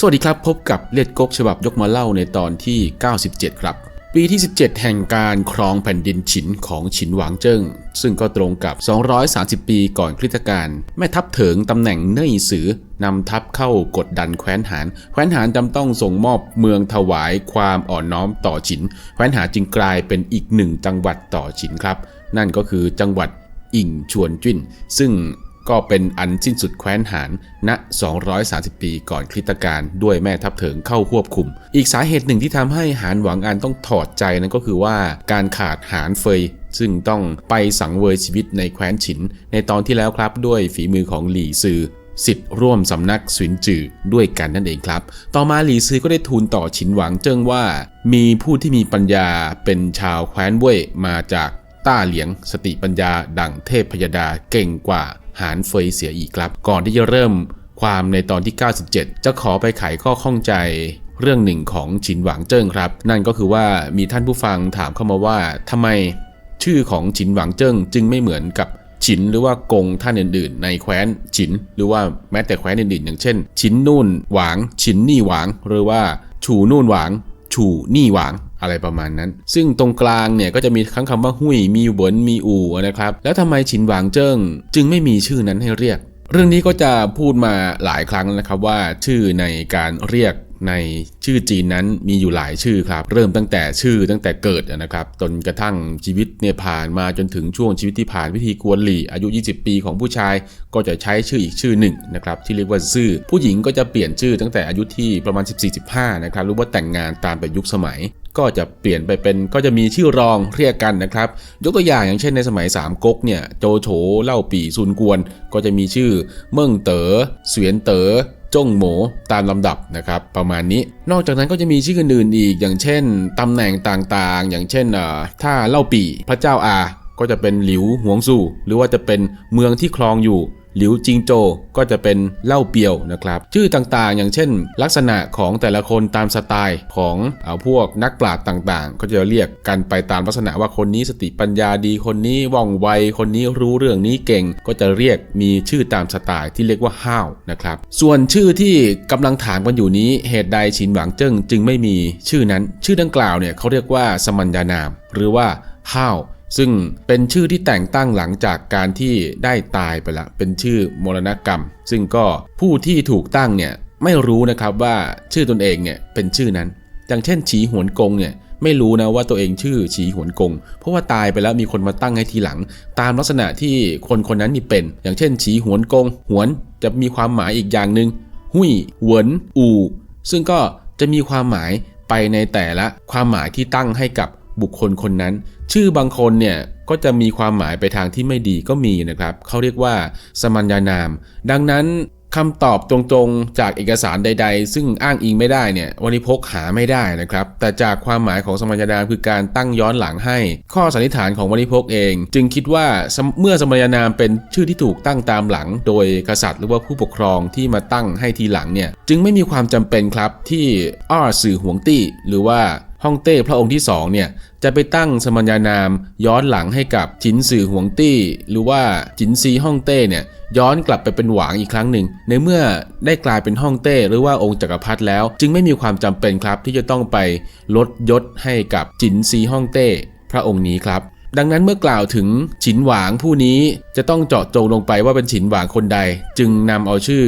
สวัสดีครับ พบกับเลียดกกฉบับยกมาเล่าในตอนที่ 97 ครับ ปีที่ 17 แห่งการครองแผ่นดินฉินของฉินหวางเจิ้ง ซึ่งก็ตรงกับ 230 ปีก่อนคริสตกาลแม่ทัพเถิงตำแหน่งเน่ยสือนำทัพเข้ากดดันแคว้นหาน แคว้นหานจำต้องส่งมอบเมืองถวายความอ่อนน้อมต่อฉิน แคว้นหานจึงกลายเป็นอีกหนึ่งจังหวัดต่อฉินครับ นั่นก็คือจังหวัดอิงชวนจิ้น ซึ่ง ก็เป็นอันสิ้นสุดแคว้นหานณ 230 ปีก่อนคริสตกาลด้วยแม่ทัพเถิงเข้าควบคุม อีกสาเหตุหนึ่งที่ทำให้หานหวังอันต้องถอดใจนั่นก็คือว่าการขาดหานเฟยซึ่งต้องไปสังเวยชีวิตในแคว้นฉิน ในตอนที่แล้วครับด้วยฝีมือของหลี่ซือสิทธิ์ร่วมสำนักสินจือด้วยกันนั่นเองครับ ต่อมาหลีซือก็ได้ทูลต่อฉินหวังเจิ้งว่า มีผู้ที่มีปัญญาเป็นชาวแคว้นเว่ยมาจากต้าเหลียงสติปัญญาดั่งเทพพยดาเก่งกว่า หานเฟยเสียอีกครับ ก่อนที่จะเริ่มความในตอนที่ 97 จะขอไปไขข้อข้องใจเรื่องหนึ่งของฉินหวังเจิ้งครับ นั่นก็คือว่ามีท่านผู้ฟังถามเข้ามาว่าทำไมชื่อของฉินหวังเจิ้งจึงไม่เหมือนกับฉินหรือว่ากงท่านอื่นๆ ในแคว้นฉิน หรือว่าแม้แต่แคว้นอื่นๆ อย่างเช่นฉินนู่นหวางฉินนี่หวาง หรือว่า ฉูนู่นหวาง ฉูนี่หวาง อะไรประมาณนั้น ซึ่งตรงกลางเนี่ยก็จะมีทั้งคำว่าหุยมีเหวินมีอู่นะครับ แล้วทำไมฉินหวางเจิ้ง จึงไม่มีชื่อนั้นให้เรียก เรื่องนี้ก็จะพูดมาหลายครั้งนะครับว่าชื่อในการเรียกในชื่อจีนนั้นมีอยู่หลายชื่อครับ เริ่มตั้งแต่ชื่อตั้งแต่เกิดนะครับจนกระทั่งชีวิตเนี่ยผ่านมาจนถึงช่วงชีวิตที่ผ่านวิธีกวนหลี่ อายุ 20 ปีของผู้ชายก็จะใช้ชื่ออีกชื่อหนึ่งนะครับที่เรียกว่าซื่อ ผู้หญิงก็จะเปลี่ยนชื่อตั้งแต่อายุที่ประมาณ 14-15นะครับหรือว่าแต่งงานตามไปยุคสมัย ก็จะเปลี่ยนไปเป็นก็จะมีชื่อรองเรียกกันนะครับ ยกตัวอย่างอย่างเช่นในสมัยสามก๊กเนี่ยโจโฉเล่าปี่ซุนกวน ก็จะมีชื่อเมิ่งเต๋อเสวียนเต๋อจ้งหมูตามลำดับนะครับประมาณนี้ นอกจากนั้นก็จะมีชื่ออื่นอีก อย่างเช่นตำแหน่งต่างๆ อย่างเช่นถ้าเล่าปี่พระเจ้าอาก็จะเป็นหลิวหวงสู่หรือว่าจะเป็นเมืองที่ครองอยู่ หลิวจิงโจก็จะเป็นเล่าเปียวนะครับ ชื่อต่างๆ อย่างเช่น ลักษณะของแต่ละคนตามสไตล์ของเอาพวกนักปราชญ์ต่างๆ ก็จะเรียกกันไปตามลักษณะว่าคนนี้สติปัญญาดีคนนี้ว่องไวคนนี้รู้เรื่องนี้เก่ง ก็จะเรียกมีชื่อตามสไตล์ที่เรียกว่าห้าวนะครับ ส่วนชื่อที่กำลังถามกันอยู่นี้เหตุใดฉินหวังเจิ้งจึงไม่มีชื่อนั้น ชื่อดังกล่าวเนี่ยเขาเรียกว่าสมัญญานาม หรือว่าห้าว ซึ่งเป็นชื่อที่แต่งตั้งหลังจากการที่ได้ตายไปละ เป็นชื่อมรณกรรม ซึ่งก็ผู้ที่ถูกตั้งเนี่ยไม่รู้นะครับว่าชื่อตนเองเนี่ยเป็นชื่อนั้น อย่างเช่น ฉีหวนกงเนี่ยไม่รู้นะว่าตัวเองชื่อฉีหวนกง เพราะว่าตายไปแล้วมีคนมาตั้งให้ทีหลัง ตามลักษณะที่คนคนนั้นนี่เป็น อย่างเช่น ฉีหวนกง หวนจะมีความหมายอีกอย่างหนึ่งหุยหวนอูซึ่งก็จะมีความหมายไปในแต่ละความหมายที่ตั้งให้กับบุคคลคนนั้น ชื่อบางคนเนี่ยก็จะมีความหมายไปทางที่ไม่ดีก็มีนะครับ เขาเรียกว่าสมัญญานาม ดังนั้นคำตอบตรงๆจากเอกสารใด ๆ ซึ่งอ้างอิงไม่ได้เนี่ยวันนี้พกหาไม่ได้นะครับ แต่จากความหมายของสมัญญานามคือการตั้งย้อนหลังให้ ข้อสันนิษฐานของวันนี้พกเอง จึงคิดว่าเมื่อสมัญญานามเป็นชื่อที่ถูกตั้งตามหลัง โดยกษัตริย์หรือว่าผู้ปกครองที่มาตั้งให้ทีหลังเนี่ยจึงไม่มีความจำเป็นครับที่อ้อสื่อหวงตี้หรือว่า ฮ่องเต้พระองค์ที่2เนี่ยจะไปตั้งสมัญญานามย้อนหลังให้กับจินสื่อหวงตี้ หรือว่าจินซีฮ่องเต้เนี่ยย้อนกลับไปเป็นหวางอีกครั้งหนึ่ง ในเมื่อได้กลายเป็นฮ่องเต้หรือว่าองค์จักรพรรดิแล้ว จึงไม่มีความจำเป็นครับที่จะต้องไปลดยศให้กับจินซีฮ่องเต้ พระองค์นี้ครับ ดังนั้นเมื่อกล่าวถึงฉินหวางผู้นี้จะต้องเจาะจงลงไปว่าเป็นฉินหวางคนใด จึงนำเอาชื่อ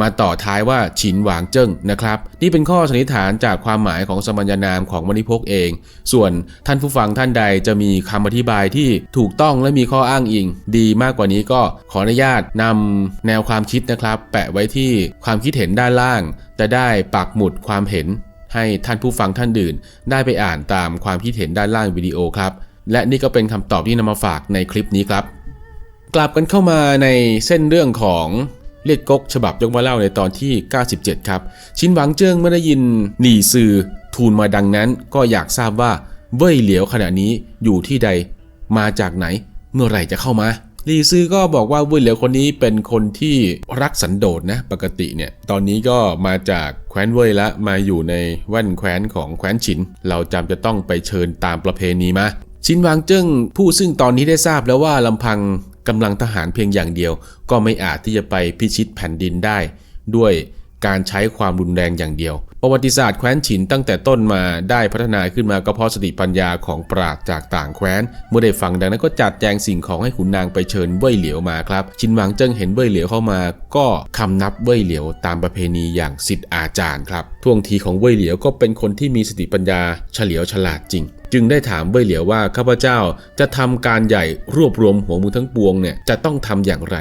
มาต่อท้ายว่าฉินหวางเจิ้งนะครับ นี่เป็นข้อสันนิษฐานจากความหมายของสมัญญานามของมณิพกเอง ส่วนท่านผู้ฟังท่านใดจะมีคำอธิบายที่ถูกต้องและมีข้ออ้างอิง ดีมากกว่านี้ก็ขออนุญาตนำแนวความคิดนะครับ แปะไว้ที่ความคิดเห็นด้านล่าง จะได้ปักหมุดความเห็น ให้ท่านผู้ฟังท่านอื่น ได้ไปอ่านตามความคิดเห็นด้านล่างวิดีโอครับ และนี่ก็เป็นคำตอบที่นำมาฝากในคลิปนี้ครับ กลับกันเข้ามาในเส้นเรื่องของ เลียดกกฉบับยกมาเล่าในตอนที่ 97 ครับ ชินหวังเจิ้งเมื่อได้ยินหนีซือทูลมาดังนั้นก็อยากทราบว่าเว่ยเหลียวขณะนี้อยู่ที่ใด มาจากไหน เมื่อไหร่จะเข้ามาหลีซือก็บอกว่าเว่ยเหลียวคนนี้เป็นคนที่รักสันโดษนะปกติเนี่ย ตอนนี้ก็มาจากแคว้นเว่ยละมาอยู่ในแว่นแคว้นของแคว้นฉิน เราจำจะต้องไปเชิญตามประเพณีมาชินหวังเจิ้งผู้ซึ่งตอนนี้ได้ทราบแล้วว่าลำพัง กำลังทหารเพียงอย่างเดียว ก็ไม่อาจที่จะไปพิชิตแผ่นดินได้ ด้วยการใช้ความรุนแรงอย่างเดียว ประวัติศาสตร์แคว้นฉินตั้งแต่ต้นมาได้พัฒนาขึ้นมาก็เพราะสติปัญญาของปราชญ์จากต่างแคว้น เมื่อได้ฟังดังนั้นก็จัดแจงสิ่งของให้ขุนนางไปเชิญเว่ยเหลียวมาครับ ชินหวังเจิ้งเห็นเว่ยเหลียวเข้ามา ก็คำนับเว่ยเหลียวตามประเพณีอย่างสิทธิอาจารย์ครับท่วงทีของเว่ยเหลียวก็เป็นคนที่มีสติปัญญาเฉลียวฉลาดจริง จึงได้ถามเว่ยเหลียวว่าข้าพเจ้าจะทำการใหญ่รวบรวมหัวมือทั้งปวงเนี่ยจะต้องทำอย่างไร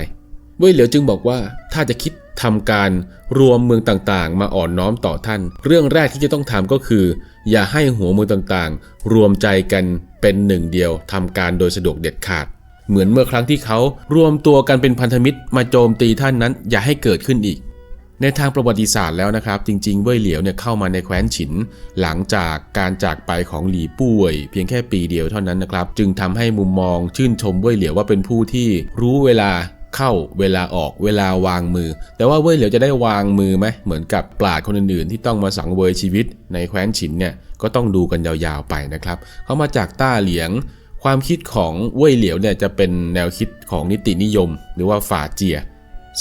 เว่ยเหลียวจึงบอกว่าถ้าจะคิดทำการรวมเมืองต่างๆ มาอ่อนน้อมต่อท่าน เรื่องแรกที่จะต้องทำก็คือ อย่าให้หัวเมืองต่างๆ รวมใจกันเป็นหนึ่งเดียวทำการโดยสะดวกเด็ดขาด เหมือนเมื่อครั้งที่เขารวมตัวกันเป็นพันธมิตรมาโจมตีท่านนั้น อย่าให้เกิดขึ้นอีก ในทางประวัติศาสตร์แล้วนะครับ จริง ๆ เว่ยเหลียวเนี่ยเข้ามาในแคว้นฉิน หลังจากการจากไปของหลีป่วย เพียงแค่ปีเดียวเท่านั้นนะครับ จึงทำให้มุมมองชื่นชมเว่ยเหลียวว่าเป็นผู้ที่รู้เวลาเข้าเวลาออกเวลาวางมือ แต่ว่าเว่ยเหลียวจะได้วางมือไหมเหมือนกับปราดคนอื่นๆ ที่ต้องมาสังเวยชีวิต ในแคว้นฉินเนี่ยก็ต้องดูกันยาวๆไปนะครับเขามาจากต้าเหลียงความคิดของเว่ยเหลียวเนี่ยจะเป็นแนวคิดของนิตินิยม หรือว่าฝาเจีย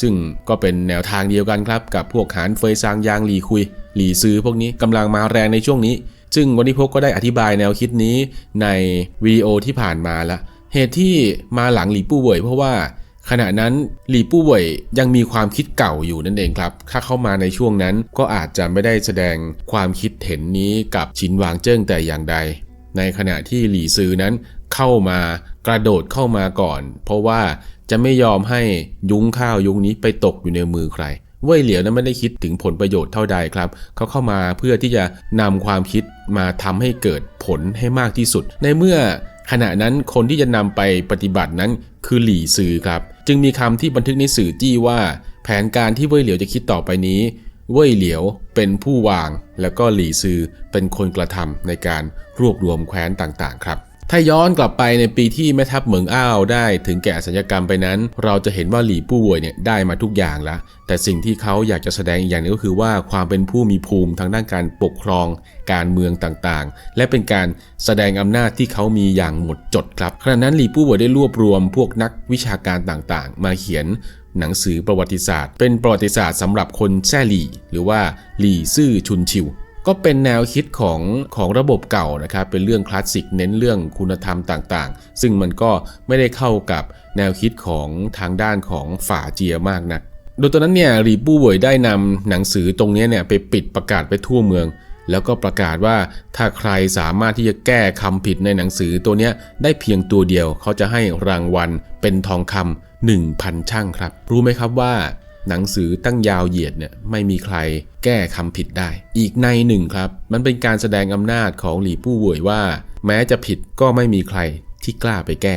ซึ่งก็เป็นแนวทางเดียวกันครับ กับพวกหานเฟยซางยางหลีคุย หลีซื้อพวกนี้กำลังมาแรงในช่วงนี้ ซึ่งวันนี้พกก็ได้อธิบายแนวคิดนี้ในวิดีโอที่ผ่านมาล้วเหตุที่มาหลังหลีปู้เว่ยเพราะว่าขณะนั้นหลีปู้เว่ยยังมีความคิดเก่าอยู่นั่นเองครับ ถ้าเข้ามาในช่วงนั้นก็อาจจะไม่ได้แสดงความคิดเห็นนี้กับฉินหวางเจิ้งแต่อย่างใด ในขณะที่หลี่ซือนั้นเข้ามากระโดดเข้ามาก่อน เพราะว่า จะไม่ยอมให้ยุ้งข้าวยุ้งนี้ไปตกอยู่ในมือใครเว่ยเหลียวนั้นไม่ได้คิดถึงผลประโยชน์เท่าใดครับ เขาเข้ามาเพื่อที่จะนำความคิดมาทำให้เกิดผลให้มากที่สุด ในเมื่อขณะนั้นคนที่จะนำไปปฏิบัตินั้นคือหลี่ซือครับ จึงมีคำที่บันทึกในสื่อจี้ว่า แผนการที่เว่ยเหลียวจะคิดต่อไปนี้ เว่ยเหลียวเป็นผู้วาง แล้วก็หลี่ซือเป็นคนกระทำในการรวบรวมแคว้นต่างๆ ครับ ถ้าย้อนกลับไปในปีที่แม่ทัพเหมืองอ้าวได้ถึงแก่สัญญกรรมไปนั้น เราจะเห็นว่าหลี่ปู้วยเนี่ยได้มาทุกอย่างแล้วแต่สิ่งที่เขาอยากจะแสดงอีกอย่างนึงก็คือว่าความเป็นผู้มีภูมิทางด้านการปกครอง การเมืองต่างๆ และเป็นการแสดงอำนาจที่เขามีอย่างหมดจดครับขณะนั้นหลี่ปู้วยได้รวบรวมพวกนักวิชาการต่างๆ มาเขียนหนังสือประวัติศาสตร์ เป็นประวัติศาสตร์สำหรับคนแซ่หลี่ หรือว่าหลี่ซื่อชุนชิว ก็เป็นแนวคิดของของระบบเก่านะครับ เป็นเรื่องคลาสสิกเน้นเรื่องคุณธรรมต่างๆ ซึ่งมันก็ไม่ได้เข้ากับแนวคิดของทางด้านของฝ่าเจียมากนัก โดยตอนนั้นเนี่ยรีปู้เวยได้นำหนังสือตรงนี้เนี่ยไปปิดประกาศไปทั่วเมือง แล้วก็ประกาศว่าถ้าใครสามารถที่จะแก้คำผิดในหนังสือตัวนี้ได้เพียงตัวเดียวเขาจะให้รางวัลเป็นทองคำ1,000ช่างครับ รู้ไหมครับว่า หนังสือตั้งยาวเหยียดเนี่ยไม่มีใครแก้คำผิดได้ อีกในหนึ่งครับ มันเป็นการแสดงอำนาจของหลีปู้เว่ยว่า แม้จะผิดก็ไม่มีใครที่กล้าไปแก้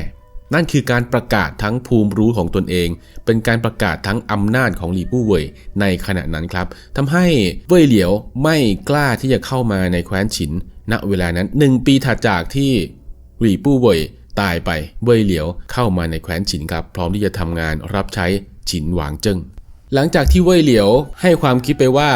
นั่นคือการประกาศทั้งภูมิรู้ของตนเอง เป็นการประกาศทั้งอำนาจของหลีปู้เว่ยในขณะนั้นครับทำให้เว่ยเหลียวไม่กล้าที่จะเข้ามาในแคว้นฉิน ณเวลานั้นหนึ่งปีถัดจากที่หลีปู้เว่ยตายไปเว่ยเหลียวเข้ามาในแคว้นฉินครับ พร้อมที่จะทำงานรับใช้ฉินหวางเจิ้ง หลังจากที่เว่ยเหลียวให้ความคิดไปว่า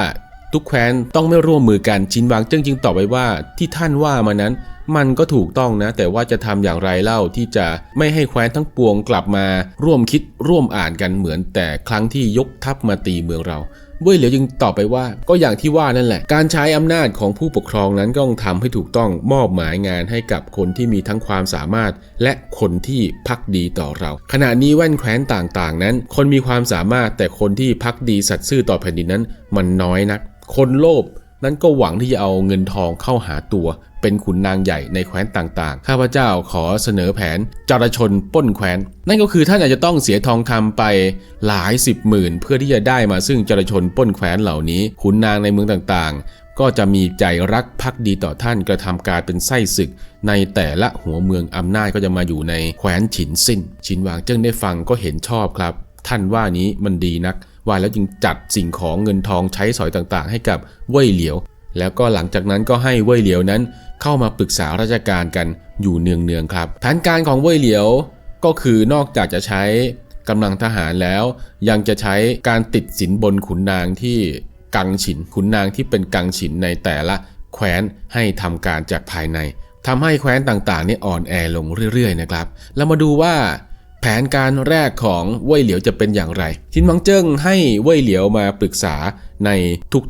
ทุกแคว้นต้องไม่ร่วมมือกันชินวางเจิ้งจึงตอบไปว่าที่ท่านว่ามานั้น มันก็ถูกต้องนะ แต่ว่าจะทำอย่างไรเล่าที่จะไม่ให้แคว้นทั้งปวงกลับมา ร่วมคิดร่วมอ่านกันเหมือนแต่ครั้งที่ยกทัพมาตีเมืองเรา เว่ยเหลียวจึงตอบไปว่า ก็อย่างที่ว่านั่นแหละ การใช้อำนาจของผู้ปกครองนั้นก็ต้องทำให้ถูกต้องมอบหมายงานให้กับคนที่มีทั้งความสามารถ และคนที่พักดีต่อเรา ขณะนี้แว่นแคว้นต่างๆ นั้น คนมีความสามารถแต่คนที่พักดีสัตย์ซื่อต่อแผ่นดินนั้น มันน้อยนัก คนโลภนั้นก็หวังที่จะเอาเงินทองเข้าหาตัว เป็นขุนนางใหญ่ในแคว้นต่างๆ ข้าพเจ้าขอเสนอแผนจารชนป้นแคว้น นั่นก็คือท่านอาจจะต้องเสียทองคำไปหลายสิบหมื่น เพื่อที่จะได้มาซึ่งจารชนป้นแคว้นเหล่านี้ ขุนนางในเมืองต่างๆ ก็จะมีใจรักภักดีต่อท่านกระทำการเป็นไส้ศึก ในแต่ละหัวเมืองอำนาจก็จะมาอยู่ในแคว้นฉินสิ้นฉินหวางเจิ้งได้ฟังก็เห็นชอบครับ ท่านว่านี้มันดีนักว่าแล้วจึงจัดสิ่งของเงินทองใช้สอยต่างๆ ให้กับเว่ยเหลียว แล้วก็หลังจากนั้นก็ให้เว่ยเหลียวนั้นเข้ามาปรึกษาราชการกันอยู่เนืองๆครับแผนการของเว่ยเหลียวก็คือนอกจากจะใช้กำลังทหารแล้ว ยังจะใช้การติดสินบนขุนนางที่กังฉินขุนนางที่เป็นกังฉินในแต่ละแคว้นให้ทำการจากภายในทำให้แคว้นต่างๆนี่อ่อนแอลงเรื่อยๆนะครับเรามาดูว่าแผนการแรกของเว่ยเหลียวจะเป็นอย่างไรชินหวังเจิ้งให้เว่ยเหลียวมาปรึกษาใน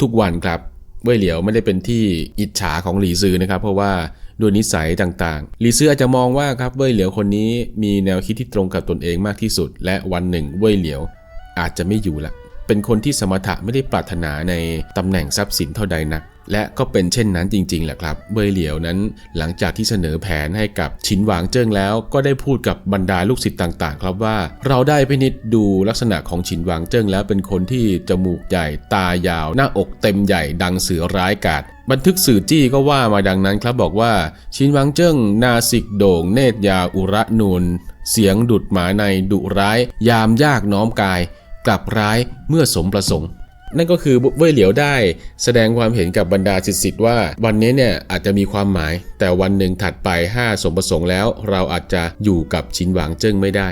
ทุกๆวันครับ เว่ยเหลียวไม่ได้เป็นที่อิจฉาของหลีซือนะครับ เพราะว่าด้วยนิสัยต่างๆ หลีซืออาจจะมองว่าครับเว่ยเหลียวคนนี้มีแนวคิดที่ตรงกับตนเองมากที่สุด และวันหนึ่งเว่ยเหลียวอาจจะไม่อยู่ละ เป็นคนที่สมถะไม่ได้ปรารถนาในตำแหน่งทรัพย์สินเท่าใดนัก และก็เป็นเช่นนั้นจริงๆแหละครับเว่ยเหลียวนั้นหลังจากที่เสนอแผนให้กับชินหวางเจิ้งแล้ว ก็ได้พูดกับบรรดาลูกศิษย์ต่างๆ ครับว่า เราได้พินิจดูลักษณะของชินหวางเจิ้งแล้วเป็นคนที่จมูกใหญ่ตายาว หน้าอกเต็มใหญ่ดังเสือร้ายกาจบันทึกสื่อจี้ก็ว่ามาดังนั้นครับบอกว่า ชินหวางเจิ้งนาสิกโด่งเนตรยาอุระนูนเสียงดุดหมาในดุร้าย ยามยากน้อมกาย กลับร้ายเมื่อสมประสงค์ นั่นก็คือเว่ยเหลียวได้แสดงความเห็นกับบรรดาสิทธิ์ว่า วันนี้เนี่ยอาจจะมีความหมาย แต่วันหนึ่งถัดไป 5 สมประสงค์แล้ว เราอาจจะอยู่กับชินหวังเจิ้งไม่ได้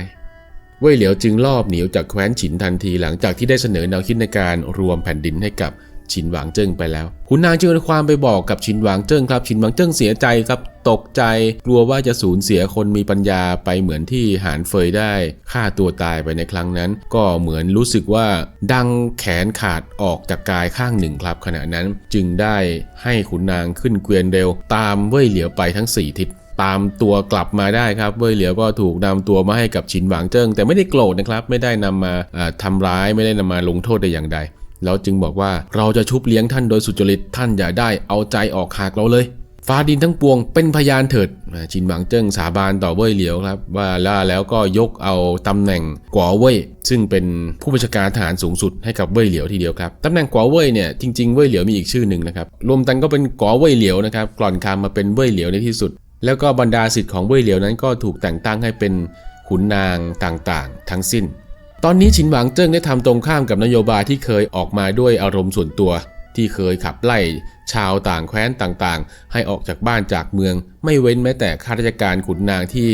เว่ยเหลียวจึงลอบหนีจากแคว้นฉินทันทีหลังจากที่ได้เสนอแนวคิดในการรวมแผ่นดินให้กับ ชินหวางเจิ้งไปแล้วขุนนางจึงเอาความไปบอกกับชินหวางเจิ้งครับ ชินหวางเจิ้งเสียใจครับ ตกใจกลัวว่าจะสูญเสียคนมีปัญญาไปเหมือนที่หานเฟยได้ฆ่าตัวตายไปในครั้งนั้น ก็เหมือนรู้สึกว่า ดังแขนขาดออกจากกายข้างหนึ่งครับ ขณะนั้นจึงได้ให้ขุนนางขึ้นเกวียนเร็ว ตามเว่ยเหลียวไปทั้งสี่ทิศตามตัวกลับมาได้ครับเว่ยเหลียวก็ถูกนำตัวมาให้กับชินหวางเจิ้งแต่ไม่ได้โกรธนะครับ ไม่ได้นำมาอ่าทำร้ายไม่ได้นำมาลงโทษแต่อย่างใด แล้วจึงบอกว่าเราจะชุบเลี้ยงท่านโดยสุจริตท่านอย่าได้เอาใจออกหากเราเลย ฟ้าดินทั้งปวงเป็นพยานเถิดอ่าชินหวังเจิ้งสาบานต่อเว่ยเหลียวครับ ว่าล่าแล้วก็ยกเอาตำแหน่งกัวเว่ยซึ่งเป็นผู้บัญชาการทหารสูงสุดให้กับเว่ยเหลียวทีเดียวครับตำแหน่งกัวเว่ยเนี่ยจริงๆเว่ยเหลียวมีอีกชื่อหนึ่งนะครับรวมกันก็เป็นกัวเว่ยเหลียวนะครับกล่อนคำมาเป็นเว่ยเหลียวในที่สุด แล้วก็บรรดาสิทธิ์ของเว่ยเหลียวนั้นก็ถูกแต่งตั้งให้เป็นขุนนางต่างๆ ทั้งสิ้น ตอนนี้ฉินหวังเจิ้งได้ทำตรงข้ามกับนโยบายที่เคยออกมาด้วยอารมณ์ส่วนตัว ที่เคยขับไล่ ชาวต่างแคว้นต่างๆ ให้ออกจากบ้านจากเมือง ไม่เว้นแม้แต่ข้าราชการขุนนางที่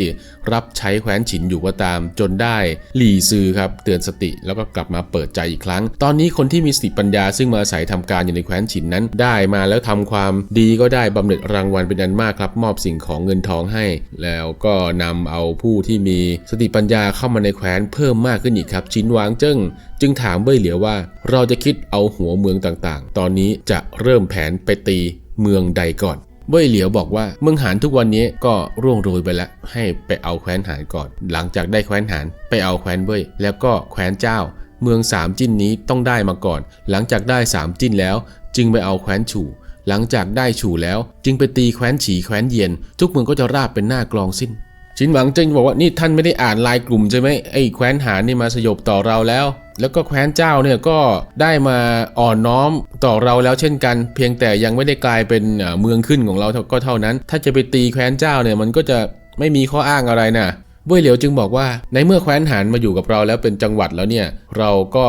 รับใช้แคว้นฉินอยู่ก็ตาม จนได้หลี่ซือครับเตือนสติแล้วก็กลับมาเปิดใจอีกครั้ง ตอนนี้คนที่มีสติปัญญาซึ่งมาอาศัยทำการอยู่ในแคว้นฉินนั้น ได้มาแล้วทำความดีก็ได้บำเหน็จรางวัลเป็นอันมากครับ มอบสิ่งของเงินทองให้ แล้วก็นำเอาผู้ที่มีสติปัญญาเข้ามาในแคว้นเพิ่มมากขึ้นอีกครับชินหวางเจิ้งจึงถามเบ้ยเหลียวว่า เราจะคิดเอาหัวเมืองต่างๆ ตอนนี้จะเริ่มแผนไปตีเมืองใดก่อนเบ้ยเหลียวบอกว่าเมืองหานทุกวันนี้ก็ร่วงโรยไปแล้ว ให้ไปเอาแคว้นหานก่อน หลังจากได้แคว้นหานไปเอาแคว้นเบ้ยแล้วก็แคว้นเจ้า เมืองสามจิ้นนี้ต้องได้มาก่อน หลังจากได้สามจิ้นแล้ว จึงไปเอาแคว้นฉู่หลังจากได้ฉู่แล้ว จึงไปตีแคว้นฉีแคว้นเย็น ทุกเมืองก็จะราบเป็นหน้ากลองสิ้น ชินหวังเจิงบอกว่านี่ท่านไม่ได้อ่านลายกลุ่มใช่ไหมไอ้แคว้นหานนี่มาสยบต่อเราแล้ว แล้วก็แคว้นเจ้าเนี่ยก็ได้มาอ่อนน้อมต่อเราแล้วเช่นกัน เพียงแต่ยังไม่ได้กลายเป็นเอ่อเมืองขึ้นของเราก็เท่านั้น ถ้าจะไปตีแคว้นเจ้าเนี่ยมันก็จะไม่มีข้ออ้างอะไรนะเว่ยเหลียวจึงบอกว่าในเมื่อแคว้นหานมาอยู่กับเราแล้วเป็นจังหวัดแล้วเนี่ยเราก็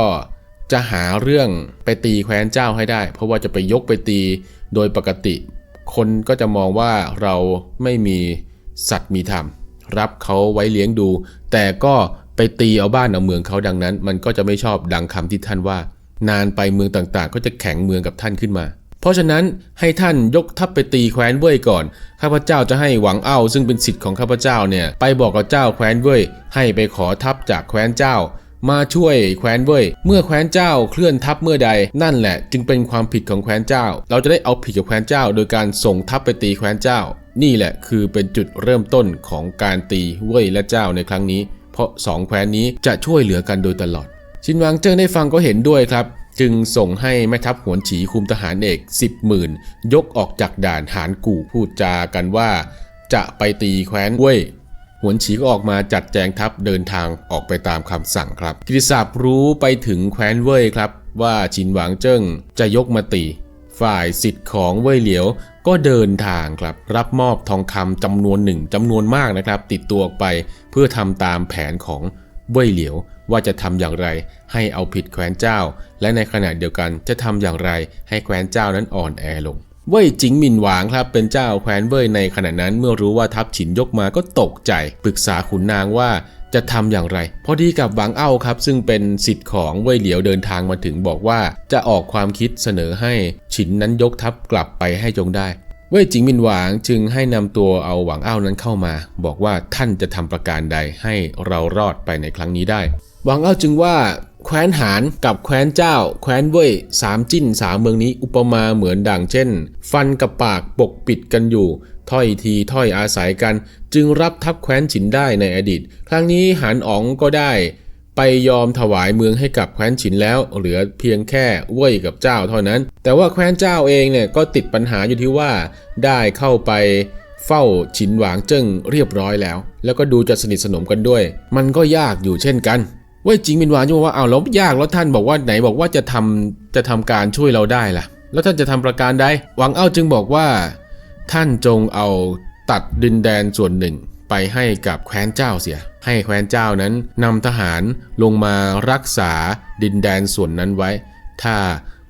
จะหาเรื่องไปตีแคว้นเจ้าให้ได้ เพราะว่าจะไปยกไปตีโดยปกติ คนก็จะมองว่าเราไม่มีสัตว์มีธรรม รับเขาไว้เลี้ยงดู แต่ก็ไปตีเอาบ้านเอาเมืองเขาดังนั้น มันก็จะไม่ชอบดังคำที่ท่านว่า นานไปเมืองต่างๆ ก็จะแข็งเมืองกับท่านขึ้นมา เพราะฉะนั้นให้ท่านยกทัพไปตีแคว้นเว่ยก่อนข้าพเจ้าจะให้หวังเอ้าซึ่งเป็นสิทธิ์ของข้าพเจ้าเนี่ยไปบอกกับเจ้าแคว้นเว่ยให้ไปขอทัพจากแคว้นเจ้ามาช่วยแคว้นเว่ย เมื่อแคว้นเจ้าเคลื่อนทัพเมื่อใด นั่นแหละ จึงเป็นความผิดของแคว้นเจ้า เราจะได้เอาผิดกับแคว้นเจ้า โดยการส่งทัพไปตีแคว้นเจ้า นี่แหละคือเป็นจุดเริ่มต้นของการตีเว่ยและเจ้าในครั้งนี้ เพราะสองแคว้นนี้จะช่วยเหลือกันโดยตลอด ชินหวังเจิ้งได้ฟังก็เห็นด้วยครับ จึงส่งให้แม่ทัพหวนฉีคุมทหารเอก10หมื่นยกออกจากด่านหานกู่พูดจากันว่า จะไปตีแคว้นเว่ยหวนฉีก็ออกมาจัดแจงทัพเดินทางออกไปตามคำสั่งครับ กิติศัพท์รู้ไปถึงแคว้นเว่ยครับ ว่าชินหวังเจิ้งจะยกมาตี ฝ่ายสิทธิ์ของเว่ยเหลียวก็เดินทางครับรับมอบทองคำจำนวนหนึ่งจำนวนมากนะครับ ติดตัวออกไปเพื่อทำตามแผนของเว่ยเหลียวว่าจะทำอย่างไรให้เอาผิดแคว้นเจ้า และในขณะเดียวกันจะทำอย่างไรให้แคว้นเจ้านั้นอ่อนแอลง เว่ยจิงหมินหวางครับเป็นเจ้าแคว้นเว่ยในขณะนั้นเมื่อรู้ว่าทัพฉินยกมาก็ตกใจปรึกษาขุนนางว่า จะทำอย่างไร พอดีกับหวังเอ้าครับ ซึ่งเป็นสิทธิ์ของเว่ยเหลียวเดินทางมาถึงบอกว่าจะออกความคิดเสนอให้ฉินนั้นยกทัพกลับไปให้จงได้ เว่ยจิงมินหวางจึงให้นำตัวเอาหวังเอ้านั้นเข้ามา บอกว่าท่านจะทำประการใดให้เรารอดไปในครั้งนี้ได้ หวังเอ้าจึงว่าแคว้นหานกับแคว้นเจ้า แคว้นเว่ยสามจิ้นสามเมืองนี้อุปมาเหมือนดังเช่น ฟันกับปากปกปิดกันอยู่ ถ้อยทีถ้อยอาศัยกัน จึงรับทับแคว้นฉินได้ในอดีต ครั้งนี้หานอ๋องก็ได้ ไปยอมถวายเมืองให้กับแคว้นฉินแล้ว เหลือเพียงแค่เว่ยกับเจ้าเท่านั้น แต่ว่าแคว้นเจ้าเองเนี่ยก็ติดปัญหาอยู่ที่ว่าได้เข้าไปเฝ้าฉินหวางเจิ้งเรียบร้อยแล้ว แล้วก็ดูจะสนิทสนมกันด้วย มันก็ยากอยู่เช่นกันเว่ยจิงมินหวางจะบอกว่าเอาแล้วยากแล้วท่านบอกว่าไหนบอกว่าจะทำจะทำการช่วยเราได้ล่ะ แล้วท่านจะทำประการใดหวังเอ้าจึงบอกว่า ท่านจงเอาตัดดินแดนส่วนหนึ่งไปให้กับแคว้นเจ้าเสีย ให้แคว้นเจ้านั้นนำทหารลงมารักษาดินแดนส่วนนั้นไว้ ถ้า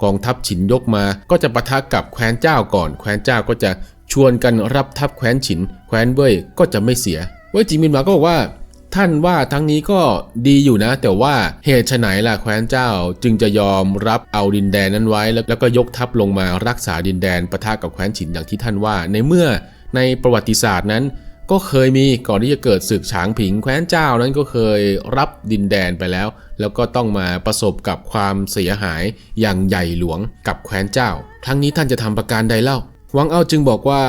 กองทัพฉินยกมาก็จะปะทะกับแคว้นเจ้าก่อน แคว้นเจ้าก็จะชวนกันรับทัพแคว้นฉิน แคว้นเว่ยก็จะไม่เสีย เว่ยจิงมินหมาก็บอกว่า ท่านว่าทั้งนี้ก็ดีอยู่นะ แต่ว่าเหตุไฉนล่ะแคว้นเจ้า จึงจะยอมรับเอาดินแดนนั้นไว้แล้วแล้วก็ยกทัพลงมารักษาดินแดนประทะกับแคว้นฉินอย่างที่ท่านว่า ในเมื่อในประวัติศาสตร์นั้น ก็เคยมีก่อนที่จะเกิดศึกฉางผิง แคว้นเจ้านั้นก็เคยรับดินแดนไปแล้ว แล้วก็ต้องมาประสบกับความเสียหายอย่างใหญ่หลวงกับแคว้นเจ้าครั้งนี้ท่านจะทำประการใดเล่าหวังเอาจึงบอกว่า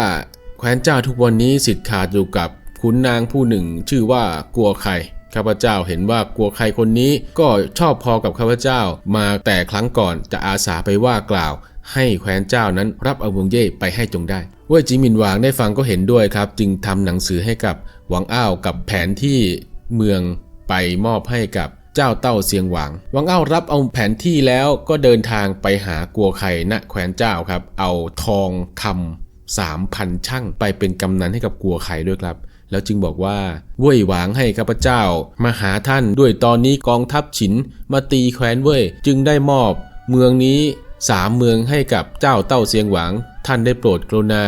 แคว้นเจ้าทุกวันนี้สิทธิ์ขาดอยู่กับ ขุนนางผู้หนึ่งชื่อว่ากัวไคข้าพเจ้าเห็นว่ากัวไคคนนี้ก็ชอบพอกับข้าพเจ้ามาแต่ครั้งก่อนจะอาสาไปว่ากล่าว ให้แคว้นเจ้านั้นรับเอาวงเย่ไปให้จงได้เว่ยจิมินหวางได้ฟังก็เห็นด้วยครับ จึงทำหนังสือให้กับหวังอ้าวกับแผนที่เมืองไปมอบให้กับเจ้าเต้าเซียงหวางหวังอ้าวรับเอาแผนที่แล้วก็เดินทางไปหากัวไข่ณแคว้นเจ้าครับ เอาทองคำสามพันช่างไปเป็นกำนันให้กับกัวไข่ด้วยครับ แล้วจึงบอกว่าเว่ยหวางให้ข้าพเจ้า มาหาท่านด้วยตอนนี้กองทัพฉินมาตีแคว้นเว่ยจึงได้มอบ เมืองนี้สามเมืองให้กับเจ้าเต้าเซียงหวางท่านได้โปรดกรุณา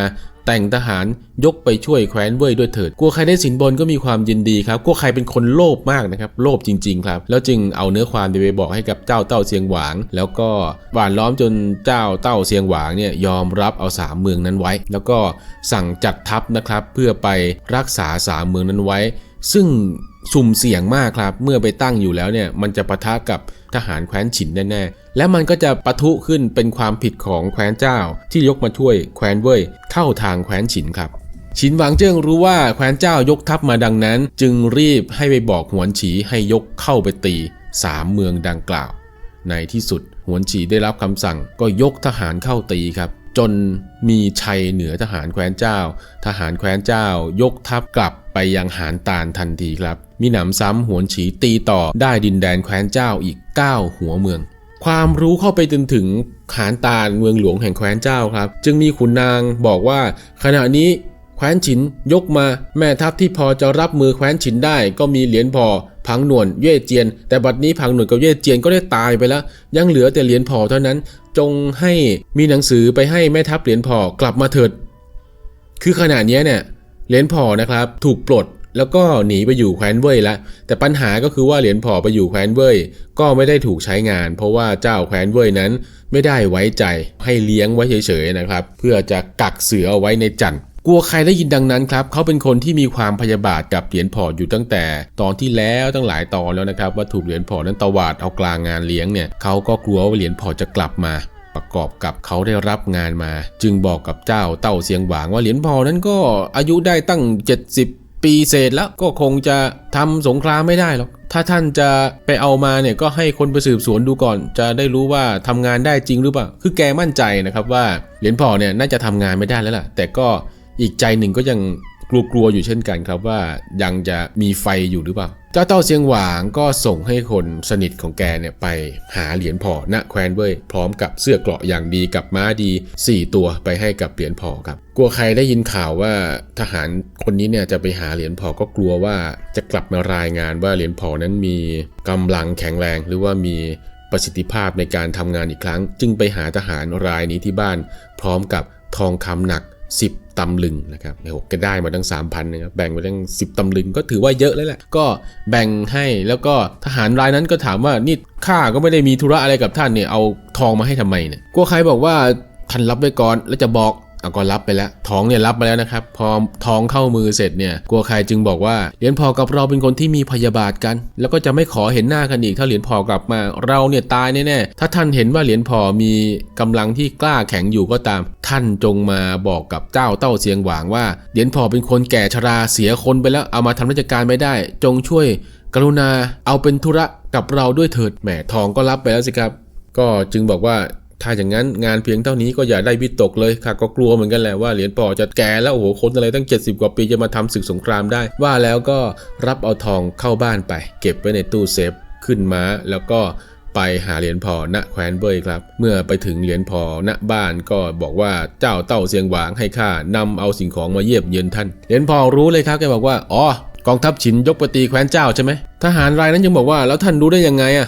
แต่งทหารยกไปช่วยแคว้นเว่ยด้วยเถิดกัวใครได้สินบนก็มีความยินดีครับกัวใครเป็นคนโลภมากนะครับ โลภจริง ๆ ครับ แล้วจึงเอาเนื้อความไปบอกให้กับเจ้าเต้าเซียงหวาง แล้วก็หวานล้อมจนเจ้าเต้าเซียงหวางเนี่ยยอมรับเอาสามเมืองนั้นไว้ แล้วก็สั่งจัดทัพนะครับเพื่อไปรักษาสามเมืองนั้นไว้ ซึ่งสุ่มเสี่ยงมากครับ เมื่อไปตั้งอยู่แล้วเนี่ยมันจะปะทะกับทหารแคว้นฉินแน่ๆ และมันก็จะปะทุขึ้นเป็นความผิดของแคว้นเจ้า ที่ยกมาช่วยแคว้นเว่ยเข้าทางแคว้นฉินครับ ฉินหวางเจิ้งรู้ว่าแคว้นเจ้ายกทัพมาดังนั้น จึงรีบให้ไปบอกหวนฉีให้ยกเข้าไปตีสามเมืองดังกล่าว ในที่สุดหวนฉีได้รับคำสั่งก็ยกทหารเข้าตีครับ จนมีชัยเหนือทหารแคว้นเจ้า ทหารแคว้นเจ้ายกทัพกลับ ไปยังหานตาลทันทีครับ มีหนำซ้ำหวนฉีตีต่อได้ดินแดนแคว้นเจ้าอีก 9 หัวเมือง ความรู้เข้าไปจนถึงหานตาลเมืองหลวงแห่งแคว้นเจ้าครับ จึงมีขุนนางบอกว่า ขณะนี้แคว้นฉินยกมาแม่ทัพที่พอจะรับมือแคว้นฉินได้ ก็มีเหรียญพอพังหนวนเย่เจียน แต่บัดนี้พังหนวนกับเย่เจียนก็ได้ตายไปแล้ว ยังเหลือแต่เหรียญพอเท่านั้น จงให้มีหนังสือไปให้แม่ทัพเหรียญพอกลับมาเถิด คือขณะนี้เนี่ย เหรียญพอนะครับถูกปลดแล้วก็หนีไปอยู่แคว้นเว่ยแล้วแต่ปัญหาก็คือว่าเหรียญพอไปอยู่แคว้นเว่ยก็ไม่ได้ถูกใช้งาน เพราะว่าเจ้าแคว้นเว่ยนั้นไม่ได้ไว้ใจให้เลี้ยงไว้เฉยๆนะครับ เพื่อจะกักเสือเอาไว้ในจันทร์กลัวใครได้ยินดังนั้นครับเขาเป็นคนที่มีความพยาบาทกับเหรียญพออยู่ตั้งแต่ตอนที่แล้วตั้งหลายตอนแล้วนะครับว่าถูกเหรียญพอนั้นตวาดเอากลางงานเลี้ยงเนี่ยเขาก็กลัวว่าเหรียญพอจะกลับมา ประกอบกับเขาได้รับงานมา จึงบอกกับเจ้าเต้าเสียงหวางว่าเหรียญพอนั้นก็อายุได้ตั้ง 70 ปีเศษแล้วก็คงจะทำสงครามไม่ได้หรอกถ้าท่านจะไปเอามาเนี่ยก็ให้คนไปสืบสวนดูก่อน จะได้รู้ว่าทำงานได้จริงหรือเปล่า คือแกมั่นใจนะครับว่าเหรียญพอเนี่ยน่าจะทำงานไม่ได้แล้วล่ะ แต่ก็อีกใจหนึ่งก็ยัง กลัวๆอยู่เช่นกันครับว่ายังจะมีไฟอยู่หรือเปล่า เจ้าเต้าเซียงหวางก็ส่งให้คนสนิทของแกเนี่ยไปหาเหรียญพอณแคว้นเว่ยพร้อมกับเสื้อเกราะอย่างดีกับม้าดี 4 ตัวไปให้กับเหรียญพอครับ กลัวใครได้ยินข่าวว่าทหารคนนี้เนี่ยจะไปหาเหรียญพอก็กลัวว่าจะกลับมารายงานว่าเหรียญพอนั้นมีกำลังแข็งแรงหรือว่ามีประสิทธิภาพในการทำงานอีกครั้ง จึงไปหาทหารรายนี้ที่บ้าน พร้อมกับทองคำหนัก 10 ตำลึงนะครับโอ้โหก็ได้มาตั้ง 3,000นะครับแบ่งไปตั้ง 10 ตำลึงก็ถือว่าเยอะแล้วแหละก็แบ่งให้แล้วก็ทหารรายนั้นก็ถามว่านี่ข้าก็ไม่ได้มีธุระอะไรกับท่านเนี่ยเอาทองมาให้ทำไมเนี่ยกัวใครบอกว่าท่านรับไว้ก่อนแล้วจะบอก เอาก็รับไปแล้วท้องเนี่ยรับไปแล้วนะครับพอท้องเข้ามือเสร็จเนี่ยกัวใครจึงบอกว่าเหรียญพอกับเราเป็นคนที่มีพยาบาทกัน แล้วก็จะไม่ขอเห็นหน้ากันอีกถ้าเหรียญพอกลับมา เราเนี่ยตายแน่ๆถ้าท่านเห็นว่าเหรียญพอมีกำลังที่กล้าแข็งอยู่ก็ตาม ท่านจงมาบอกกับเจ้าเต้าเสียงหวางว่าเหรียญพอเป็นคนแก่ชราเสียคนไปแล้วเอามาทำราชการไม่ได้ จงช่วย กรุณาเอาเป็นธุระกับเราด้วยเถิดแหมทองก็รับไปแล้วสิครับ ก็จึงบอกว่า ถ้าอย่างนั้นงานเพียงเท่านี้ก็อย่าได้วิตกเลยค่ะก็กลัวเหมือนกันแหละว่าเหรียญปอจะแก่แล้วโอ้โหคนอะไรตั้ง 70 กว่าปีจะมาทำศึกสงครามได้ ว่าแล้วก็รับเอาทองเข้าบ้านไป เก็บไว้ในตู้เซฟขึ้นม้าแล้วก็ไปหาเหรียญพอณแคว้นเบยครับ เมื่อไปถึงเหรียญพอณบ้านก็บอกว่าเจ้าเต้าเสียงหวางให้ข้านำเอาสิ่งของมาเยียบเยือนท่าน เหรียญพอรู้เลยครับแกบอกว่าอ๋อกองทัพฉินยกปตีแคว้นเจ้าใช่ไหมทหารรายนั้นยังบอกว่าแล้วท่านรู้ได้ยังไงอะ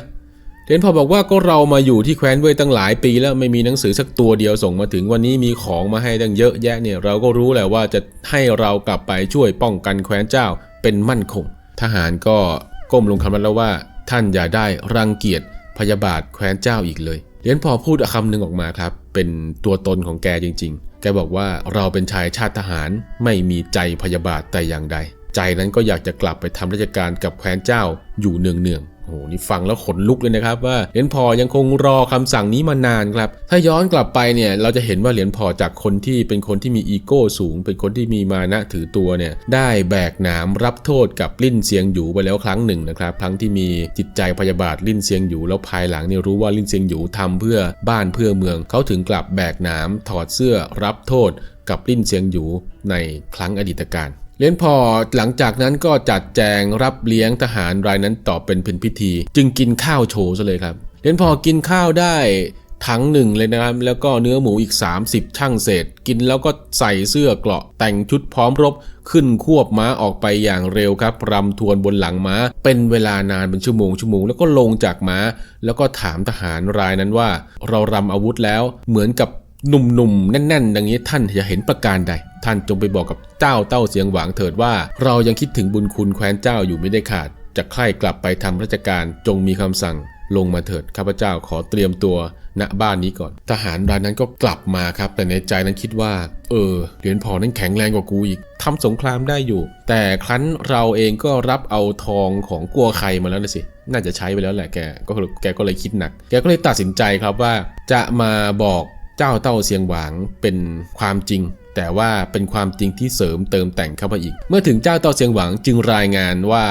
เหรียญพอบอกว่าก็เรามาอยู่ที่แคว้นเว่ยตั้งหลายปีแล้วไม่มีหนังสือสักตัวเดียวส่งมาถึงวันนี้มีของมาให้ตั้งเยอะแยะเนี่ยเราก็รู้แหละว่าจะให้เรากลับไปช่วยป้องกันแคว้นเจ้าเป็นมั่นคง ทหารก็ก้มลงคำนั้นแล้วว่า ท่านอย่าได้รังเกียจพยาบาทแคว้นเจ้าอีกเลยเหรียญพอพูดคำหนึ่งออกมาครับ เป็นตัวตนของแกจริง ๆ แกบอกว่าเราเป็นชายชาติทหารไม่มีใจพยาบาทแต่อย่างใด ใจนั้นก็อยากจะกลับไปทำราชการกับแคว้นเจ้าอยู่เนืองๆ โอ้โหนี่ฟังแล้วขนลุกเลยนะครับว่าเหรียญพอยังคงรอคำสั่งนี้มานานครับ ถ้าย้อนกลับไปเนี่ยเราจะเห็นว่าเหรียญพอจากคนที่เป็นคนที่มีอีโก้สูง เป็นคนที่มีมานะถือตัวเนี่ยได้แบกหนามรับโทษกับลิ่นเซียงหยูไปแล้วครั้งหนึ่งนะครับทั้งที่มีจิตใจพยาบาทลิ่นเซียงหยูแล้วภายหลังเนี่ยรู้ว่าลิ่นเซียงหยูทำเพื่อบ้านเพื่อเมืองเขาถึงกลับแบกหนามถอดเสื้อรับโทษกับลิ่นเซียงหยูในครั้งอดีตการ เหรียญพอหลังจากนั้นก็จัดแจงรับเลี้ยงทหารรายนั้นต่อเป็นเป็นพิธี จึงกินข้าวโชว์ซะเลยครับเหรียญพอกินข้าวได้ทั้งหนึ่งเลยนะครับ แล้วก็เนื้อหมูอีก 30 ช่างเศษ กินแล้วก็ใส่เสื้อเกราะแต่งชุดพร้อมรบ ขึ้นควบม้าออกไปอย่างเร็วครับรำทวนบนหลังม้า เป็นเวลานานเป็นชั่วโมงชั่วโมงแล้วก็ลงจากม้า แล้วก็ถามทหารรายนั้นว่า เรารำอาวุธแล้วเหมือนกับ หนุ่มๆแน่นๆดังนี้ท่านจะเห็นประการใด ท่านจงไปบอกกับเจ้าเต้าเสียงหวางเถิดว่า เรายังคิดถึงบุญคุณแคว้นเจ้าอยู่ไม่ได้ขาด จะใคร่กลับไปทำราชการจงมีคำสั่ง ลงมาเถิดข้าพเจ้าขอเตรียมตัวณบ้านนี้ก่อน ทหารรายนั้นก็กลับมาครับ แต่ในใจนั้นคิดว่า เออเหรียญพอนั้นแข็งแรงกว่ากูอีกทำสงครามได้อยู่ แต่ครั้นเราเองก็รับเอาทองของกัวใครมาแล้วนะสิน่าจะใช้ไปแล้วแหละแกก็แกก็เลยคิดหนัก แกก็เลยตัดสินใจครับว่า จะมาบอก เจ้าเต้าเสียงหวางเป็นความจริง แต่ว่าเป็นความจริงที่เสริมเติมแต่งเข้ามาอีก เมื่อถึงเจ้าเต้าเสียงหวางจึงรายงานว่า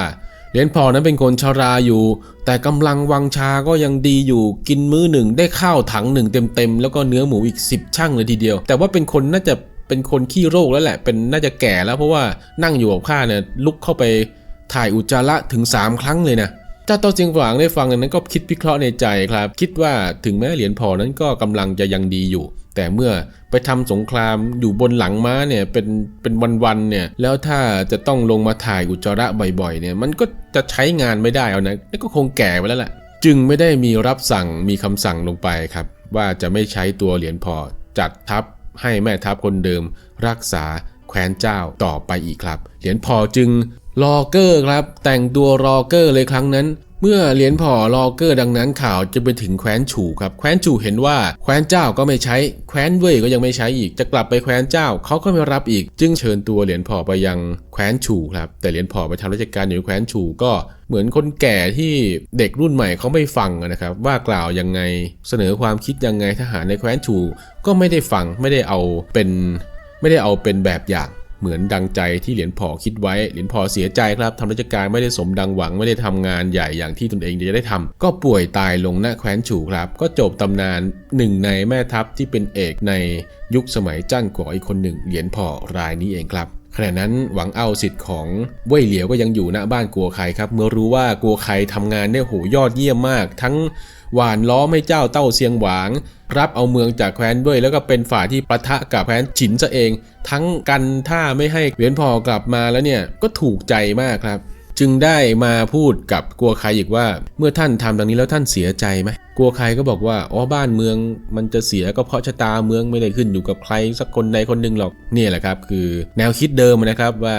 เหรียญพอนั้นเป็นคนชราอยู่ แต่กำลังวังชาก็ยังดีอยู่กินมื้อหนึ่งได้ข้าวถังหนึ่งเต็มๆแล้วก็เนื้อหมูอีก 10 ช่างเลยทีเดียว แต่ว่าเป็นคนน่าจะเป็นคนขี้โรคแล้วแหละ เป็นน่าจะแก่แล้วเพราะว่านั่งอยู่กับข้าเนี่ยลุกเข้าไปถ่ายอุจจาระถึง 3 ครั้งเลยนะ เจ้าเต้าเจียงหวางได้ฟังนั้นก็คิดพิเคราะห์ในใจครับ คิดว่าถึงแม้เหรียญพอนั้นก็กำลังจะยังดีอยู่ แต่เมื่อไปทำสงครามอยู่บนหลังม้าเนี่ยเป็นเป็นวันๆเนี่ยแล้วถ้าจะต้องลงมาถ่ายอุจจาระบ่อยๆเนี่ยมันก็จะใช้งานไม่ได้เอานะนี่ก็คงแก่ไปแล้วแหละจึงไม่ได้มีรับสั่งมีคำสั่งลงไปครับ ว่าจะไม่ใช้ตัวเหรียญพอจัดทัพให้แม่ทัพคนเดิม รักษาแคว้นเจ้าต่อไปอีกครับ เหรียญพอจึง ลอเกอร์ครับ แต่งตัวรอเกอร์เลยครั้งนั้น เมื่อเหรียญพอลอเกอร์ดังนั้นข่าวจะไปถึงแคว้นฉูครับ แคว้นฉูเห็นว่าแคว้นเจ้าก็ไม่ใช้ แคว้นเว่ยก็ยังไม่ใช้อีก จะกลับไปแคว้นเจ้าเขาก็ไม่รับอีก จึงเชิญตัวเหรียญพอไปยังแคว้นฉูครับ แต่เหรียญพอไปทำราชการอยู่แคว้นฉูก็เหมือนคนแก่ที่เด็กรุ่นใหม่เขาไม่ฟังนะครับ ว่ากล่าวยังไงเสนอความคิดยังไงทหารในแคว้นฉูก็ไม่ได้ฟังไม่ได้เอาเป็น ไม่ได้เอาเป็นแบบอย่าง เหมือนดังใจที่เหรียญพอคิดไว้ เหรียญพอเสียใจครับทำราชการไม่ได้สมดังหวังไม่ได้ทำงานใหญ่อย่างที่ตนเองจะได้ทำก็ป่วยตายลงณแคว้นฉูครับ ก็จบตำนานหนึ่งในแม่ทัพที่เป็นเอกในยุคสมัยจ้านกัวอีกคนหนึ่ง เหรียญพอรายนี้เองครับ ขณะนั้นหวังเอาสิทธิ์ของเว่ยเหลียวก็ยังอยู่ณบ้านกัวไคครับ เมื่อรู้ว่ากัวไคทำงานได้โหยอดเยี่ยมมาก ทั้งหวานล้อมให้เจ้าเต้าเซียงหวาง รับเอาเมืองจากแคว้นเว่ยแล้วก็เป็นฝ่ายที่ประทะกับแคว้นฉินซะเอง ทั้งกันท่าไม่ให้เหรียญพอกลับมาแล้วเนี่ยก็ถูกใจมากครับ จึงได้มาพูดกับกัวไคอีกว่า เมื่อท่านทำดังนี้แล้วท่านเสียใจไหมกัวไคก็บอกว่าอ๋อบ้านเมืองมันจะเสียก็เพราะชะตาเมืองไม่ได้ขึ้นอยู่กับใครสักคนใดคนหนึ่งหรอกนี่แหละครับ คือแนวคิดเดิมนะครับว่า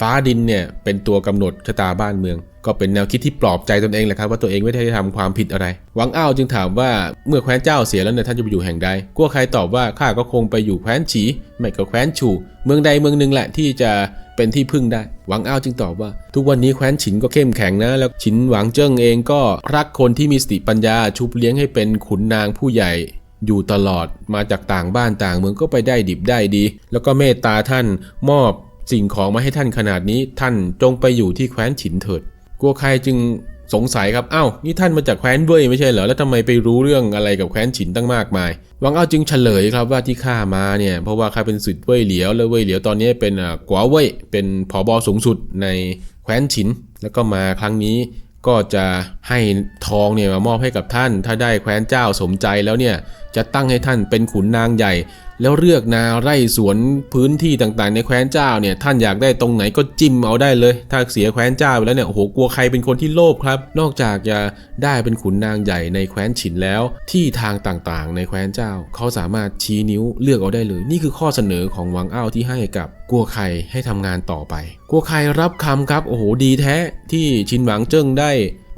ฟ้าดินเนี่ยเป็นตัวกำหนดชะตาบ้านเมือง ก็เป็นแนวคิดที่ปลอบใจตนเองแหละครับว่าตัวเองไม่ได้ทำความผิดอะไรหวังอ้าวจึงถามว่าเมื่อแคว้นเจ้าเสียแล้วเนี่ยท่านจะไปอยู่แห่งใดกัวใครตอบว่าข้าก็คงไปอยู่แคว้นฉีไม่ก็แคว้นฉูเมืองใดเมืองหนึ่งแหละที่จะ เป็นที่พึ่งได้ หวังอ้าวจึงตอบว่า ทุกวันนี้แคว้นฉินก็เข้มแข็งนะ แล้วฉินหวังเจิ้งเองก็รักคนที่มีสติปัญญาชุบเลี้ยงให้เป็นขุนนางผู้ใหญ่ อยู่ตลอดมาจากต่างบ้านต่างเมืองก็ไปได้ดิบได้ดี แล้วก็เมตตาท่านมอบสิ่งของมาให้ท่านขนาดนี้ ท่านจงไปอยู่ที่แคว้นฉินเถิดกัวใครจึง สงสัยครับอ้าวนี่ท่านมาจากแคว้นเว่ยไม่ใช่เหรอแล้วทำไมไปรู้เรื่องอะไรกับแคว้นฉินตั้งมากมายหวังเอาจึงเฉลยครับว่าที่ข้ามาเนี่ยเพราะว่าข้าเป็นสุดเว่ยเหลียวแล้วเว่ยเหลียวตอนนี้เป็นอ่ากวเว่ยเป็นผอบอสูงสุดในแคว้นฉิน แล้วก็มาครั้งนี้ก็จะ ให้ทองเนี่ยมามอบให้กับท่าน ถ้าได้แคว้นเจ้าสมใจแล้วเนี่ยจะตั้งให้ท่านเป็นขุนนางใหญ่ แล้วเลือกนาไร่สวนพื้นที่ต่างๆ ในแคว้นเจ้าเนี่ยท่านอยากได้ตรงไหนก็จิ้มเอาได้เลย ถ้าเสียแคว้นเจ้าไปแล้วเนี่ยโอ้โหกลัวใครเป็นคนที่โลภครับ นอกจากจะได้เป็นขุนนางใหญ่ในแคว้นฉินแล้ว ที่ทางต่างๆ ในแคว้นเจ้าเขาสามารถชี้นิ้วเลือกเอาได้เลย นี่คือข้อเสนอของวังอ้าวที่ให้กับกัวไคให้ทำงานต่อไป กัวไครับคำครับโอ้โหดีแท้ที่ชินหวังเจิ้งได้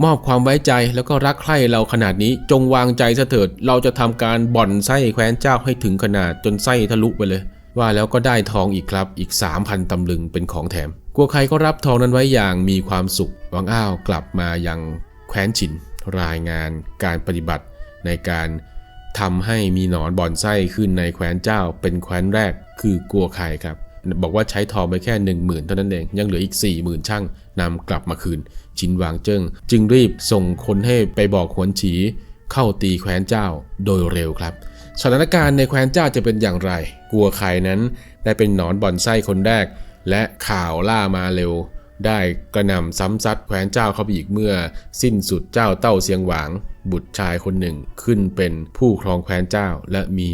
มอบความไว้ใจแล้วก็รักใคร่เราขนาดนี้จงวางใจซะเถิดเราจะทำการบ่อนไส้แคว้นเจ้าให้ถึงขนาดจนไส้ทะลุไปเลย ว่าแล้วก็ได้ทองอีกครับอีก 3,000 ตำลึงเป็นของแถมกัวใครก็รับทองนั้นไว้อย่างมีความสุขวังอ้าวกลับมายังแคว้นฉินรายงานการปฏิบัติในการทำให้มีหนอนบ่อนไส้ขึ้นในแคว้นเจ้า เป็นแคว้นแรกคือกัวไคครับ บอกว่าใช้ทองไปแค่ 1 0,000 เท่านั้นเอง ยังเหลืออีก 40,000 ช่าง นำกลับมาคืนชินหวางเจิ้งจึงรีบส่งคนให้ไปบอกหวนฉีเข้าตีแคว้นเจ้าโดยเร็วครับ สถานการณ์ในแคว้นเจ้าจะเป็นอย่างไร กลัวใครนั้นได้เป็นหนอนบ่อนไส้คนแรก และข่าวล่ามาเร็ว ได้กระนำซ้ำซัดแคว้นเจ้าเข้าไปอีกเมื่อ สิ้นสุดเจ้าเต้าเสียงหวาง บุตรชายคนหนึ่งขึ้นเป็นผู้ครองแคว้นเจ้าและมี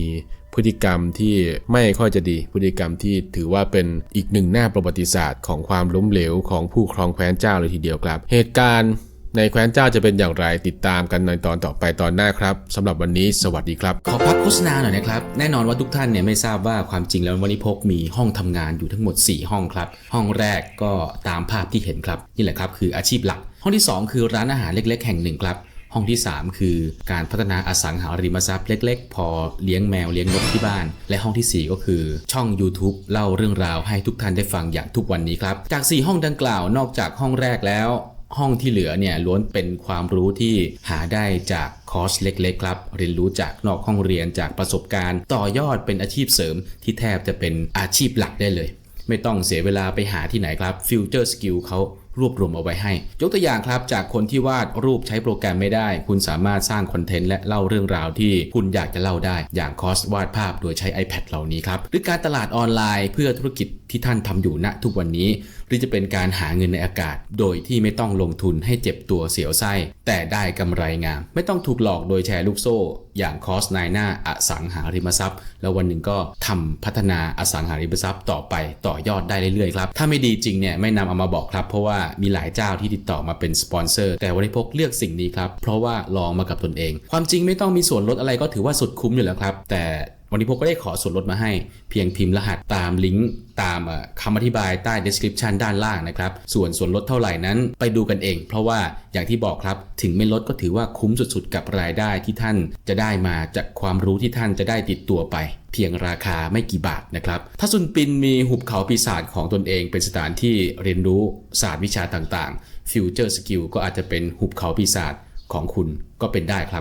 พฤติกรรมที่ไม่ค่อยจะดี พฤติกรรมที่ถือว่าเป็นอีกหนึ่งหน้าประวัติศาสตร์ของความล้มเหลวของผู้ครองแคว้นเจ้าเลยทีเดียวครับ เหตุการณ์ในแคว้นเจ้าจะเป็นอย่างไรติดตามกันในตอนต่อไปตอนหน้าครับสำหรับวันนี้สวัสดีครับ ขอพักโฆษณาหน่อยนะครับ แน่นอนว่าทุกท่านเนี่ยไม่ทราบว่าความจริงแล้ววันนี้พกมีห้องทำงานอยู่ทั้งหมด 4 ห้องครับ ห้องแรกก็ตามภาพที่เห็นครับ นี่แหละครับคืออาชีพหลัก ห้องที่ 2 คือร้านอาหารเล็ก ๆ แห่งหนึ่งครับ ห้องที่ 3 คือการพัฒนาอสังหาริมทรัพย์เล็ก ๆ พอเลี้ยงแมวเลี้ยงนกที่บ้าน และห้องทีสี่ 4 ก็คือช่อง YouTube เล่าเรื่องราวให้ทุกท่านได้ฟังอย่างทุกวันนี้ครับ จาก 4 ห้องดังกล่าวนอกจากห้องแรกแล้วห้องที่เหลือเนี่ยล้วนเป็นความรู้ที่หาได้จากคอร์สเล็กๆครับ เรียนรู้จากนอกห้องเรียนจากประสบการณ์ ต่อยอดเป็นอาชีพเสริมที่แทบจะเป็นอาชีพหลักได้เลย ไม่ต้องเสียเวลาไปหาที่ไหนครับ Future Skill เขา รวบรวมเอาไว้ให้ ยกตัวอย่างครับจากคนที่วาดรูปใช้โปรแกรมไม่ได้ คุณสามารถสร้างคอนเทนต์และเล่าเรื่องราวที่คุณอยากจะเล่าได้ อย่างคอสวาดภาพโดยใช้ iPad เหล่านี้ครับ หรือการตลาดออนไลน์เพื่อธุรกิจที่ท่านทำอยู่ณทุกวันนี้ หรือจะเป็นการหาเงินในอากาศ โดยที่ไม่ต้องลงทุนให้เจ็บตัวเสียวไส้ แต่ได้กำไรงาม ไม่ต้องถูกหลอกโดยแชร์ลูกโซ่ อย่างคอสนายหน้าอสังหาริมทรัพย์ แล้ววันหนึ่งก็ทำพัฒนาอสังหาริมทรัพย์ ต่อไปต่อยอดได้เรื่อยๆครับถ้าไม่ดีจริงเนี่ยไม่นำเอามาบอกครับเพราะว่ามีหลายเจ้าที่ติดต่อมาเป็นสปอนเซอร์แต่วันนี้พกเลือกสิ่งนี้ครับ เพราะว่าลองมากับตนเอง ความจริงไม่ต้องมีส่วนลดอะไรก็ถือว่าสุดคุ้มอยู่แล้วครับ แต่ วันนี้พวกก็ได้ขอส่วนลดมาให้เพียงพิมพ์รหัสตามลิงก์ตามคำอธิบายใต้ description ด้านล่างนะครับ ส่วนส่วนลดเท่าไหร่นั้นไปดูกันเอง เพราะว่าอย่างที่บอกครับ ถึงไม่ลดก็ถือว่าคุ้มสุดๆ กับรายได้ที่ท่านจะได้มาจากความรู้ที่ท่านจะได้ติดตัวไป เพียงราคาไม่กี่บาทนะครับ ถ้าซุนปินมีหุบเขาปีศาจของตนเองเป็นสถานที่เรียนรู้ศาสตร์วิชาต่างๆ Future Skill ก็อาจจะเป็นหุบเขาปีศาจของคุณก็เป็นได้ครับ